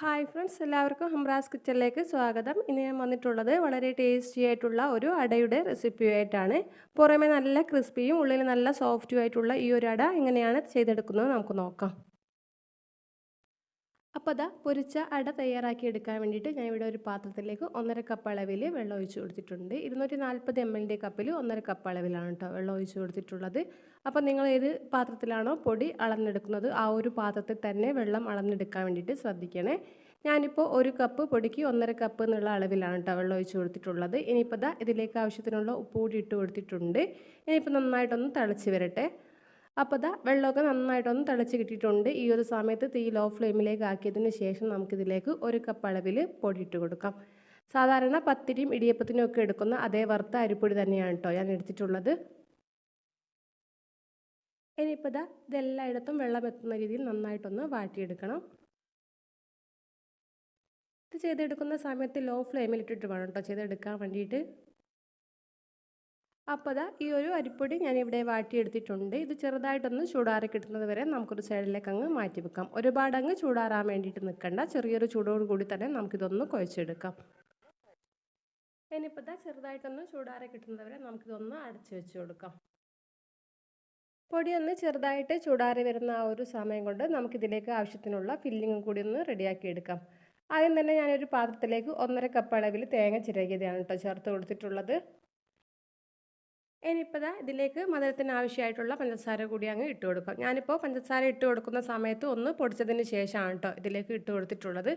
Hi friends എല്ലാവർക്കും ഹംറാസ് കിച്ചണിലേക്ക് സ്വാഗതം. ഇന്ന് ഞാൻ വന്നിട്ടുള്ളത് വളരെ ടേസ്റ്റി ആയിട്ടുള്ള ഒരു അടയുടെ റെസിപ്പിയായിട്ടാണ് പുറമേ നല്ല ക്രിസ്പിയും ഉള്ളിൽ നല്ല സോഫ്റ്റും ആയിട്ടുള്ള ഈ ഒരു അട എങ്ങനെയാണ് ചെയ്തെടുക്കുന്നത് നമുക്ക് നോക്കാം. അപ്പോൾ അതാ പൊരിച്ച അട തയ്യാറാക്കി എടുക്കാൻ വേണ്ടിയിട്ട് ഞാൻ ഇവിടെ ഒരു പാത്രത്തിലേക്ക് ഒന്നര കപ്പ് അളവിൽ വെള്ളം ഒഴിച്ച് കൊടുത്തിട്ടുണ്ട്. ഇരുന്നൂറ്റി നാൽപ്പത് എം എല്ലിന്റെ കപ്പിൽ ഒന്നര കപ്പ് അളവിലാണ് കേട്ടോ വെള്ളം ഒഴിച്ച് കൊടുത്തിട്ടുള്ളത്. അപ്പോൾ നിങ്ങൾ ഏത് പാത്രത്തിലാണോ പൊടി അളന്നെടുക്കുന്നത് ആ ഒരു പാത്രത്തിൽ തന്നെ വെള്ളം അളന്നെടുക്കാൻ വേണ്ടിയിട്ട് ശ്രദ്ധിക്കണേ. ഞാനിപ്പോൾ ഒരു കപ്പ് പൊടിക്ക് ഒന്നര കപ്പ് എന്നുള്ള അളവിലാണ് കേട്ടോ വെള്ളം ഒഴിച്ച് കൊടുത്തിട്ടുള്ളത്. ഇനിയിപ്പോൾ ഇതാ ഇതിലേക്ക് ആവശ്യത്തിനുള്ള ഉപ്പ് കൂടി ഇട്ട് കൊടുത്തിട്ടുണ്ട്. ഇനിയിപ്പോൾ നന്നായിട്ടൊന്ന് തിളച്ച് വരട്ടെ. അപ്പോൾ ഇതാ വെള്ളമൊക്കെ നന്നായിട്ടൊന്ന് തിളച്ച് കിട്ടിയിട്ടുണ്ട്. ഈ ഒരു സമയത്ത് തീ ലോ ഫ്ലെയിമിലേക്ക് ആക്കിയതിന് ശേഷം നമുക്കിതിലേക്ക് ഒരു കപ്പ് അളവിൽ പൊടി ഇട്ട് കൊടുക്കാം. സാധാരണ പത്തിരിയും ഇടിയപ്പത്തിനും ഒക്കെ എടുക്കുന്ന അതേ വറുത്ത അരിപ്പൊടി തന്നെയാണ് കേട്ടോ ഞാൻ എടുത്തിട്ടുള്ളത്. ഇനിയിപ്പോൾ ഇതാ ഇതെല്ലായിടത്തും വെള്ളം എത്തുന്ന രീതിയിൽ നന്നായിട്ടൊന്ന് വാട്ടിയെടുക്കണം. ഇത് ചെയ്തെടുക്കുന്ന സമയത്ത് ലോ ഫ്ലെയിമിൽ ഇട്ടിട്ട് വേണം കേട്ടോ ചെയ്തെടുക്കാൻ വേണ്ടിയിട്ട്. അപ്പോൾ അതാ ഈ ഒരു അരിപ്പൊടി ഞാനിവിടെ വാട്ടിയെടുത്തിട്ടുണ്ട്. ഇത് ചെറുതായിട്ടൊന്ന് ചൂടാറി കിട്ടുന്നത് വരെ നമുക്കൊരു സൈഡിലേക്ക് അങ്ങ് മാറ്റി വെക്കാം. ഒരുപാട് അങ്ങ് ചൂടാറാൻ വേണ്ടിയിട്ട് നിൽക്കണ്ട. ചെറിയൊരു ചൂടോട് കൂടി തന്നെ നമുക്കിതൊന്ന് കുഴച്ചെടുക്കാം. ഇനിയിപ്പോൾ ഇതാ ചെറുതായിട്ടൊന്ന് ചൂടാറി കിട്ടുന്നത് വരെ നമുക്കിതൊന്ന് അടച്ചു വെച്ച് കൊടുക്കാം. പൊടിയൊന്ന് ചെറുതായിട്ട് ചൂടാറി വരുന്ന ആ ഒരു സമയം കൊണ്ട് നമുക്കിതിലേക്ക് ആവശ്യത്തിനുള്ള ഫില്ലിങ്ങും കൂടി ഒന്ന് റെഡിയാക്കി എടുക്കാം. ആദ്യം തന്നെ ഞാനൊരു പാത്രത്തിലേക്ക് ഒന്നര കപ്പ് അളവിൽ തേങ്ങ ചിരകിയതാണ് കേട്ടോ ചേർത്ത് കൊടുത്തിട്ടുള്ളത്. ഇനിയിപ്പോൾ ദാ ഇതിലേക്ക് മധുരത്തിന് ആവശ്യമായിട്ടുള്ള പഞ്ചസാര കൂടി അങ്ങ് ഇട്ട് കൊടുക്കാം. ഞാനിപ്പോൾ പഞ്ചസാര ഇട്ട് കൊടുക്കുന്ന സമയത്ത് ഒന്ന് പൊടിച്ചതിന് ശേഷമാണ് കേട്ടോ ഇതിലേക്ക് ഇട്ട് കൊടുത്തിട്ടുള്ളത്.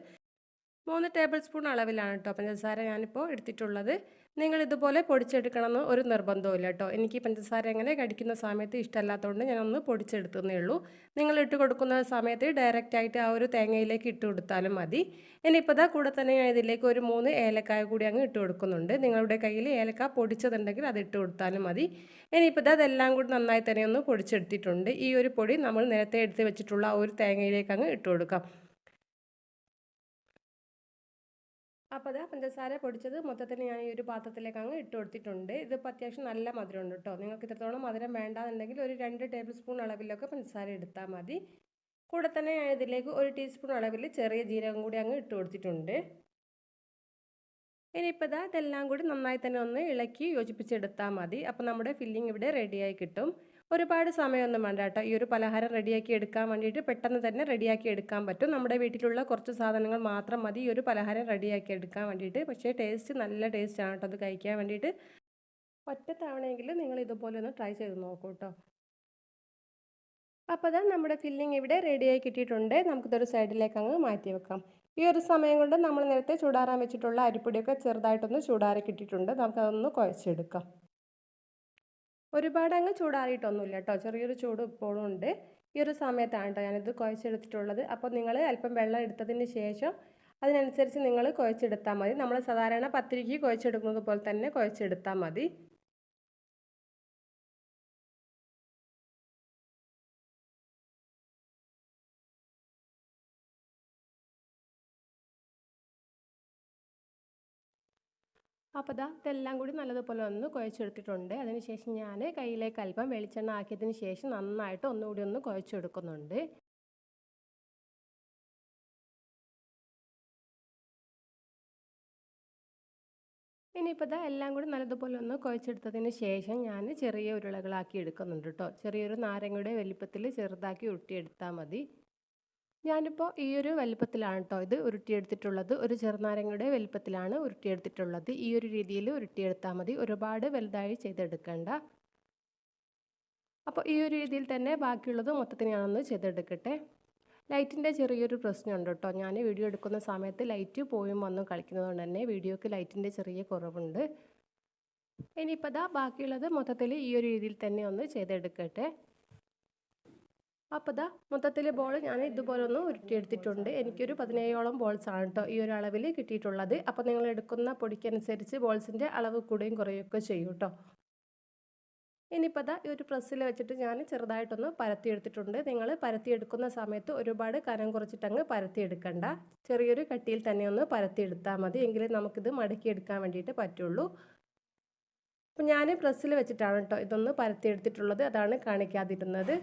മൂന്ന് ടേബിൾ സ്പൂൺ അളവിലാണ് കേട്ടോ പഞ്ചസാര ഞാനിപ്പോൾ എടുത്തിട്ടുള്ളത്. നിങ്ങൾ ഇതുപോലെ പൊടിച്ചെടുക്കണമെന്ന് ഒരു നിർബന്ധമില്ല കേട്ടോ എനിക്ക് പഞ്ചസാര എങ്ങനെ കടിക്കുന്ന സമയത്ത് ഇഷ്ടമല്ലാത്തതുകൊണ്ട് ഞാനൊന്ന് പൊടിച്ചെടുത്തേ ഉള്ളൂ. നിങ്ങൾ ഇട്ട് കൊടുക്കുന്ന സമയത്ത് ഡയറക്റ്റ് ആയിട്ട് ആ ഒരു തേങ്ങയിലേക്ക് ഇട്ട് കൊടുത്താലും മതി. ഇനിയിപ്പോൾ ഇതാ കൂടെ തന്നെ ഞാൻ ഇതിലേക്ക് ഒരു മൂന്ന് ഏലക്കായ കൂടി അങ്ങ് ഇട്ട് കൊടുക്കുന്നുണ്ട്. നിങ്ങളുടെ കയ്യിൽ ഏലക്ക പൊടിച്ചതുണ്ടെങ്കിൽ അത് ഇട്ട് കൊടുത്താലും മതി. ഇനിയിപ്പോൾ ഇതാ അതെല്ലാം കൂടി നന്നായി തന്നെ ഒന്ന് പൊടിച്ചെടുത്തിട്ടുണ്ട്. ഈ ഒരു പൊടി നമ്മൾ നേരത്തെ എടുത്ത് വെച്ചിട്ടുള്ള ആ ഒരു തേങ്ങയിലേക്ക് അങ്ങ് ഇട്ട് കൊടുക്കാം. അപ്പോൾ അതാ പഞ്ചസാര പൊടിച്ചത് മൊത്തത്തിൽ ഞാൻ ഈ ഒരു പാത്രത്തിലേക്ക് അങ്ങ് ഇട്ട് കൊടുത്തിട്ടുണ്ട്. ഇതിപ്പോൾ അത്യാവശ്യം നല്ല മധുരമുണ്ട് കേട്ടോ നിങ്ങൾക്ക് ഇത്രത്തോളം മധുരം വേണ്ടാന്നുണ്ടെങ്കിൽ ഒരു രണ്ട് ടേബിൾ സ്പൂൺ അളവിലൊക്കെ പഞ്ചസാര എടുത്താൽ മതി. കൂടെ തന്നെ ഞാൻ ഇതിലേക്ക് ഒരു ടീസ്പൂൺ അളവിൽ ചെറിയ ജീരകം കൂടി അങ്ങ് ഇട്ട് കൊടുത്തിട്ടുണ്ട്. ഇനിയിപ്പോൾ ഇതാ ഇതെല്ലാം കൂടി നന്നായി തന്നെ ഒന്ന് ഇളക്കി യോജിപ്പിച്ചെടുത്താൽ മതി. അപ്പോൾ നമ്മുടെ ഫില്ലിംഗ് ഇവിടെ റെഡിയായി കിട്ടും. ഒരുപാട് സമയമൊന്നും വേണ്ട കേട്ടോ. ഈ ഒരു പലഹാരം റെഡിയാക്കി എടുക്കാൻ വേണ്ടിയിട്ട് പെട്ടെന്ന് തന്നെ റെഡിയാക്കി എടുക്കാൻ പറ്റും. നമ്മുടെ വീട്ടിലുള്ള കുറച്ച് സാധനങ്ങൾ മാത്രം മതി. ഈ ഒരു പലഹാരം റെഡിയാക്കി എടുക്കാൻ വേണ്ടിയിട്ട്. പക്ഷേ ടേസ്റ്റ് നല്ല ടേസ്റ്റ് ആണ് കേട്ടോ. അത് കഴിക്കാൻ വേണ്ടിയിട്ട് ഒറ്റ തവണയെങ്കിലും നിങ്ങൾ ഇതുപോലെ ഒന്ന് ട്രൈ ചെയ്ത് നോക്കൂ കേട്ടോ. അപ്പോൾ അതാ നമ്മുടെ ഫില്ലിംഗ് ഇവിടെ റെഡിയായി കിട്ടിയിട്ടുണ്ട്. നമുക്കിതൊരു സൈഡിലേക്ക് അങ്ങ് മാറ്റി വെക്കാം. ഈ ഒരു സമയം കൊണ്ട് നമ്മൾ നേരത്തെ ചൂടാറാൻ വെച്ചിട്ടുള്ള അരിപ്പൊടിയൊക്കെ ചെറുതായിട്ടൊന്ന് ചൂടാറി കിട്ടിയിട്ടുണ്ട്. നമുക്കതൊന്ന് കുഴച്ചെടുക്കാം. ഒരുപാട് അങ്ങ് ചൂടാറിയിട്ടൊന്നുമില്ല കേട്ടോ. ചെറിയൊരു ചൂട് ഇപ്പോഴും ഉണ്ട്. ഈ ഒരു സമയത്താണ് കേട്ടോ ഞാനിത് കുഴച്ചെടുത്തിട്ടുള്ളത്. അപ്പോൾ നിങ്ങൾ അല്പം വെള്ളം എടുത്തതിന് ശേഷം അതിനനുസരിച്ച് നിങ്ങൾ കുഴച്ചെടുത്താൽ മതി. നമ്മൾ സാധാരണ പത്തിരിക്ക് കുഴച്ചെടുക്കുന്നത് പോലെ തന്നെ കുഴച്ചെടുത്താൽ മതി. അപ്പോൾ ഇതാ ഇതെല്ലാം കൂടി നല്ലതുപോലെ ഒന്ന് കുഴച്ചെടുത്തിട്ടുണ്ട്. അതിനുശേഷം ഞാൻ കയ്യിലേക്ക് അല്പം വെളിച്ചെണ്ണ ആക്കിയതിന് ശേഷം നന്നായിട്ട് ഒന്നുകൂടി ഒന്ന് കുഴച്ചെടുക്കുന്നുണ്ട്. ഇനിയിപ്പോൾ ഇതാ എല്ലാം കൂടി നല്ലതുപോലെ ഒന്ന് കുഴച്ചെടുത്തതിന് ശേഷം ഞാൻ ചെറിയ ഉരുളകളാക്കി എടുക്കുന്നുണ്ട് കേട്ടോ ചെറിയൊരു നാരങ്ങയുടെ വലിപ്പത്തിൽ ചെറുതാക്കി ഉരുട്ടിയെടുത്താൽ മതി. ഞാനിപ്പോൾ ഈ ഒരു വലിപ്പത്തിലാണ് കേട്ടോ ഇത് ഉരുട്ടിയെടുത്തിട്ടുള്ളത്. ഒരു ചെറുനാരങ്ങയുടെ വലിപ്പത്തിലാണ് ഉരുട്ടിയെടുത്തിട്ടുള്ളത്. ഈ ഒരു രീതിയിൽ ഉരുട്ടിയെടുത്താൽ മതി. ഒരുപാട് വലുതായി ചെയ്തെടുക്കണ്ട. അപ്പോൾ ഈ ഒരു രീതിയിൽ തന്നെ ബാക്കിയുള്ളത് മൊത്തത്തിൽ ഞാനൊന്ന് ചെയ്തെടുക്കട്ടെ. ലൈറ്റിന്റെ ചെറിയൊരു പ്രശ്നമുണ്ട് കേട്ടോ ഞാൻ വീഡിയോ എടുക്കുന്ന സമയത്ത് ലൈറ്റ് പോയും വന്നും കളിക്കുന്നതുകൊണ്ട് തന്നെ വീഡിയോക്ക് ലൈറ്റിന്റെ ചെറിയ കുറവുണ്ട്. ഇനിയിപ്പോൾ ദാ ബാക്കിയുള്ളത് മൊത്തത്തിൽ ഈ ഒരു രീതിയിൽ തന്നെ ഒന്ന് ചെയ്തെടുക്കട്ടെ. അപ്പോൾ ഇതാ മൊത്തത്തിൽ ബോൾ ഞാൻ ഇതുപോലെ ഒന്ന് ഉരുട്ടിയെടുത്തിട്ടുണ്ട്. എനിക്കൊരു പതിനേഴോളം ബോൾസ് ആണ് കേട്ടോ ഈ ഒരു അളവിൽ കിട്ടിയിട്ടുള്ളത്. അപ്പോൾ നിങ്ങൾ എടുക്കുന്ന പൊടിക്കനുസരിച്ച് ബോൾസിന്റെ അളവ് കൂടുകയും കുറയുകയൊക്കെ ചെയ്യും കേട്ടോ ഇനിയിപ്പോൾ ഇതാ ഈ ഒരു പ്രസ്സിൽ വെച്ചിട്ട് ഞാൻ ചെറുതായിട്ടൊന്ന് പരത്തിയെടുത്തിട്ടുണ്ട്. നിങ്ങൾ പരത്തിയെടുക്കുന്ന സമയത്ത് ഒരുപാട് കനം കുറച്ചിട്ടങ്ങ് പരത്തിയെടുക്കണ്ട. ചെറിയൊരു കട്ടിയിൽ തന്നെ ഒന്ന് പരത്തിയെടുത്താൽ മതി. എങ്കിലേ നമുക്കിത് മടക്കിയെടുക്കാൻ വേണ്ടിയിട്ട് പറ്റുള്ളൂ. അപ്പം ഞാൻ പ്രസ്സിൽ വെച്ചിട്ടാണ് കേട്ടോ ഇതൊന്ന് പരത്തിയെടുത്തിട്ടുള്ളത്. അതാണ് കാണിക്കാതിരുന്നത്.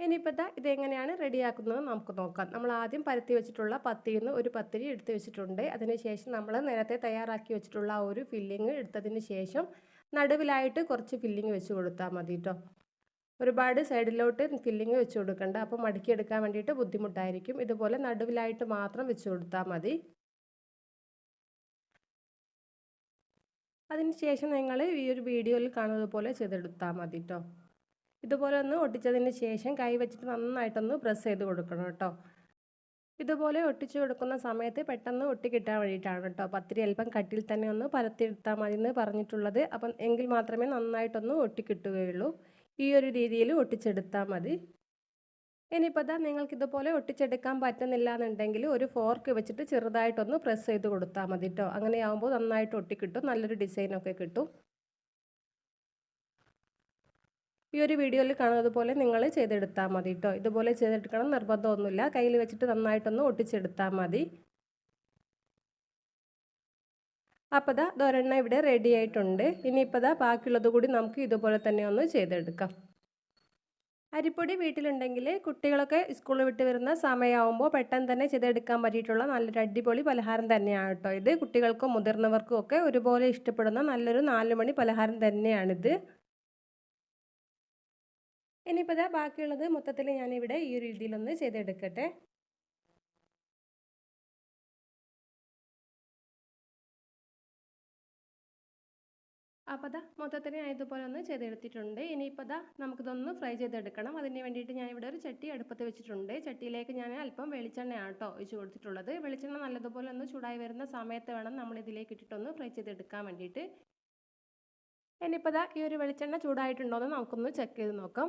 ഇനിയിപ്പോൾ ഇത് ഇതെങ്ങനെയാണ് റെഡിയാക്കുന്നത് നമുക്ക് നോക്കാം. നമ്മൾ ആദ്യം പരത്തി വെച്ചിട്ടുള്ള പത്തിയിൽ നിന്ന് ഒരു പത്തിരി എടുത്ത് വെച്ചിട്ടുണ്ട്. അതിനുശേഷം നമ്മൾ നേരത്തെ തയ്യാറാക്കി വെച്ചിട്ടുള്ള ആ ഒരു ഫില്ലിങ് എടുത്തതിന് ശേഷം നടുവിലായിട്ട് കുറച്ച് ഫില്ലിങ് വെച്ച് കൊടുത്താൽ മതി കേട്ടോ ഒരുപാട് സൈഡിലോട്ട് ഫില്ലിങ് വെച്ച് കൊടുക്കണ്ട. അപ്പോൾ മടക്കിയെടുക്കാൻ വേണ്ടിയിട്ട് ബുദ്ധിമുട്ടായിരിക്കും. ഇതുപോലെ നടുവിലായിട്ട് മാത്രം വെച്ച് കൊടുത്താൽ മതി. അതിനുശേഷം നിങ്ങൾ ഈ ഒരു വീഡിയോയിൽ കാണുന്നത് പോലെ ചെയ്തെടുത്താൽ മതി കേട്ടോ ഇതുപോലെ ഒന്ന് ഒട്ടിച്ചതിന് ശേഷം കൈ വെച്ചിട്ട് നന്നായിട്ടൊന്ന് പ്രസ് ചെയ്ത് കൊടുക്കണം കേട്ടോ. ഇതുപോലെ ഒട്ടിച്ച് കൊടുക്കുന്ന സമയത്ത് പെട്ടെന്ന് ഒട്ടി കിട്ടാൻ വേണ്ടിയിട്ടാണ് കേട്ടോ. പത്തിരി അല്പം കട്ടിൽ തന്നെ ഒന്ന് പരത്തിയെടുത്താൽ മതി എന്ന് പറഞ്ഞിട്ടുള്ളത്. അപ്പം എങ്കിൽ മാത്രമേ നന്നായിട്ടൊന്ന് ഒട്ടി ഒട്ടിക്കിട്ടുകയുള്ളൂ ഈ ഒരു രീതിയിൽ ഒട്ടിച്ചെടുത്താൽ മതി. ഇനിയിപ്പോൾ ഇതാ നിങ്ങൾക്ക് ഇതുപോലെ ഒട്ടിച്ചെടുക്കാൻ പറ്റുന്നില്ല എന്നുണ്ടെങ്കിൽ ഒരു ഫോർക്ക് വെച്ചിട്ട് ചെറുതായിട്ടൊന്ന് പ്രസ് ചെയ്ത് കൊടുത്താൽ മതി കേട്ടോ. അങ്ങനെയാകുമ്പോൾ നന്നായിട്ട് ഒട്ടിക്കിട്ടും നല്ലൊരു ഡിസൈനൊക്കെ കിട്ടും. ഈ ഒരു വീഡിയോയിൽ കാണുന്നത് പോലെ നിങ്ങൾ ചെയ്തെടുത്താൽ മതി കേട്ടോ ഇതുപോലെ ചെയ്തെടുക്കണം നിർബന്ധമൊന്നുമില്ല. കയ്യിൽ വെച്ചിട്ട് നന്നായിട്ടൊന്ന് ഒട്ടിച്ചെടുത്താൽ മതി. അപ്പോൾ ദാ ദൊരെണ്ണ ഇവിടെ റെഡി ആയിട്ടുണ്ട്. ഇനിയിപ്പോൾ ദാ ബാക്കിയുള്ളത് കൂടി നമുക്ക് ഇതുപോലെ തന്നെ ഒന്ന് ചെയ്തെടുക്കാം. അരിപ്പൊടി വീട്ടിലുണ്ടെങ്കിൽ കുട്ടികളൊക്കെ സ്കൂളിൽ വിട്ട് വരുന്ന സമയമാകുമ്പോൾ പെട്ടെന്ന് തന്നെ ചെയ്തെടുക്കാൻ പറ്റിയിട്ടുള്ള നല്ലൊരു അടിപൊളി പലഹാരം തന്നെയാണ് കേട്ടോ ഇത് കുട്ടികൾക്കും മുതിർന്നവർക്കും ഒക്കെ ഒരുപോലെ ഇഷ്ടപ്പെടുന്ന നല്ലൊരു നാലുമണി പലഹാരം തന്നെയാണിത്. ഇനിയിപ്പോൾ ഇതാ ബാക്കിയുള്ളത് മൊത്തത്തിൽ ഞാനിവിടെ ഈ ഒരു രീതിയിലൊന്ന് ചെയ്തെടുക്കട്ടെ. അപ്പോൾ അതാ മൊത്തത്തിൽ ഞാൻ ഇതുപോലെ ഒന്ന് ചെയ്തെടുത്തിട്ടുണ്ട്. ഇനിയിപ്പോൾ അതാ നമുക്കിതൊന്ന് ഫ്രൈ ചെയ്തെടുക്കണം. അതിന് വേണ്ടിയിട്ട് ഞാൻ ഇവിടെ ഒരു ചട്ടി അടുപ്പത്ത് വെച്ചിട്ടുണ്ട്. ചട്ടിയിലേക്ക് ഞാൻ അല്പം വെളിച്ചെണ്ണയാണ് കേട്ടോ ഒഴിച്ച് കൊടുത്തിട്ടുള്ളത്. വെളിച്ചെണ്ണ നല്ലതുപോലെ ഒന്ന് ചൂടായി വരുന്ന സമയത്ത് വേണം നമ്മൾ ഇതിലേക്ക് ഇട്ടിട്ടൊന്ന് ഫ്രൈ ചെയ്തെടുക്കാൻ വേണ്ടിയിട്ട്. ഇനിയിപ്പോൾ ദാ ഈ ഒരു വെളിച്ചെണ്ണ ചൂടായിട്ടുണ്ടോ എന്ന് നമുക്കൊന്ന് ചെക്ക് ചെയ്ത് നോക്കാം.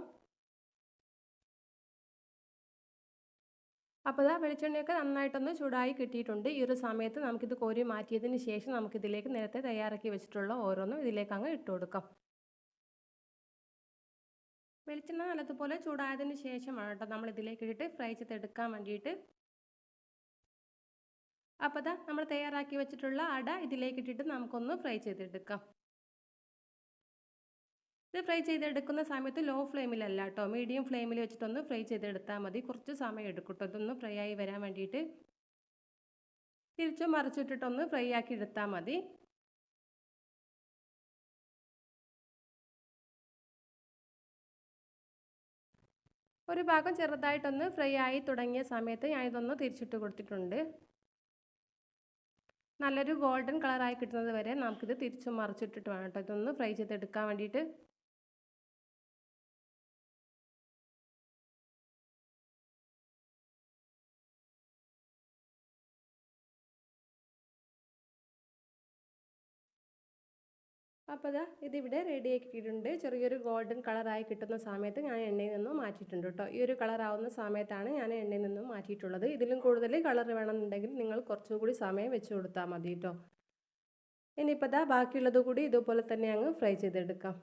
അപ്പോൾ ഇതാ വെളിച്ചെണ്ണയൊക്കെ നന്നായിട്ടൊന്ന് ചൂടായി കിട്ടിയിട്ടുണ്ട്. ഈ ഒരു സമയത്ത് നമുക്കിത് കോരി മാറ്റിയതിന് ശേഷം നമുക്കിതിലേക്ക് നേരത്തെ തയ്യാറാക്കി വെച്ചിട്ടുള്ള ഓരോന്നും ഇതിലേക്ക് അങ്ങ് ഇട്ട് കൊടുക്കാം. വെളിച്ചെണ്ണ നല്ലതുപോലെ ചൂടായതിന് ശേഷമാണ് കേട്ടോ നമ്മൾ ഇതിലേക്ക് ഇട്ടിട്ട് ഫ്രൈ ചെയ്തെടുക്കാൻ വേണ്ടിയിട്ട്. അപ്പോൾ ഇതാ നമ്മൾ തയ്യാറാക്കി വെച്ചിട്ടുള്ള അട ഇതിലേക്ക് ഇട്ടിട്ട് നമുക്കൊന്ന് ഫ്രൈ ചെയ്തെടുക്കാം. ഇത് ഫ്രൈ ചെയ്തെടുക്കുന്ന സമയത്ത് ലോ ഫ്ലെയിമിലല്ല കേട്ടോ മീഡിയം ഫ്ലെയിമിൽ വെച്ചിട്ടൊന്ന് ഫ്രൈ ചെയ്തെടുത്താൽ മതി. കുറച്ച് സമയം എടുക്കും കേട്ടോ ഇതൊന്ന് ഫ്രൈ ആയി വരാൻ വേണ്ടിയിട്ട്. തിരിച്ചു മറിച്ചിട്ടിട്ടൊന്ന് ഫ്രൈ ആക്കി എടുത്താൽ മതി. ഒരു ഭാഗം ചെറുതായിട്ടൊന്ന് ഫ്രൈ ആയി തുടങ്ങിയ സമയത്ത് ഞാനിതൊന്ന് തിരിച്ചിട്ട് കൊടുത്തിട്ടുണ്ട്. നല്ലൊരു ഗോൾഡൻ കളറായി കിട്ടുന്നത് വരെ നമുക്കിത് തിരിച്ചും മറിച്ചിട്ടിട്ട് വേണം കേട്ടോ ഇതൊന്ന് ഫ്രൈ ചെയ്തെടുക്കാൻ വേണ്ടിയിട്ട്. അപ്പോൾ ഇതാ ഇതിവിടെ റെഡി ആക്കിയിട്ടുണ്ട് ചെറിയൊരു ഗോൾഡൻ കളറായി കിട്ടുന്ന സമയത്ത് ഞാൻ എണ്ണയിൽ നിന്നും മാറ്റിയിട്ടുണ്ട് കേട്ടോ. ഈ ഒരു കളറാവുന്ന സമയത്താണ് ഞാൻ എണ്ണയിൽ നിന്നും മാറ്റിയിട്ടുള്ളത്. ഇതിലും കൂടുതൽ കളർ വേണമെന്നുണ്ടെങ്കിൽ നിങ്ങൾ കുറച്ചുകൂടി സമയം വെച്ച് കൊടുത്താൽ മതി കേട്ടോ. ഇനിയിപ്പോൾ ഇതാ ബാക്കിയുള്ളത് കൂടി ഇതുപോലെ തന്നെ അങ്ങ് ഫ്രൈ ചെയ്തെടുക്കാം.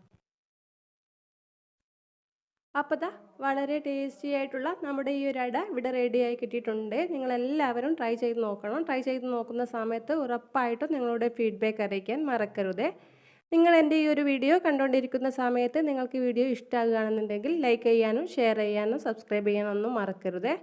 അപ്പോൾ ദാ വളരെ ടേസ്റ്റി ആയിട്ടുള്ള നമ്മുടെ ഈ ഒരു അട ഇവിടെ റെഡിയായി കിട്ടിയിട്ടുണ്ട്. നിങ്ങളെല്ലാവരും ട്രൈ ചെയ്ത് നോക്കണം. ട്രൈ ചെയ്ത് നോക്കുന്ന സമയത്ത് ഉറപ്പായിട്ടും നിങ്ങളുടെ ഫീഡ്ബാക്ക് അറിയിക്കാൻ മറക്കരുതേ. നിങ്ങൾ എന്റെ ഈ ഒരു വീഡിയോ കണ്ടുകൊണ്ടിരിക്കുന്ന സമയത്ത് നിങ്ങൾക്ക് വീഡിയോ ഇഷ്ടമാകുകയാണെന്നുണ്ടെങ്കിൽ ലൈക്ക് ചെയ്യാനും ഷെയർ ചെയ്യാനും സബ്സ്ക്രൈബ് ചെയ്യാനൊന്നും മറക്കരുതേ.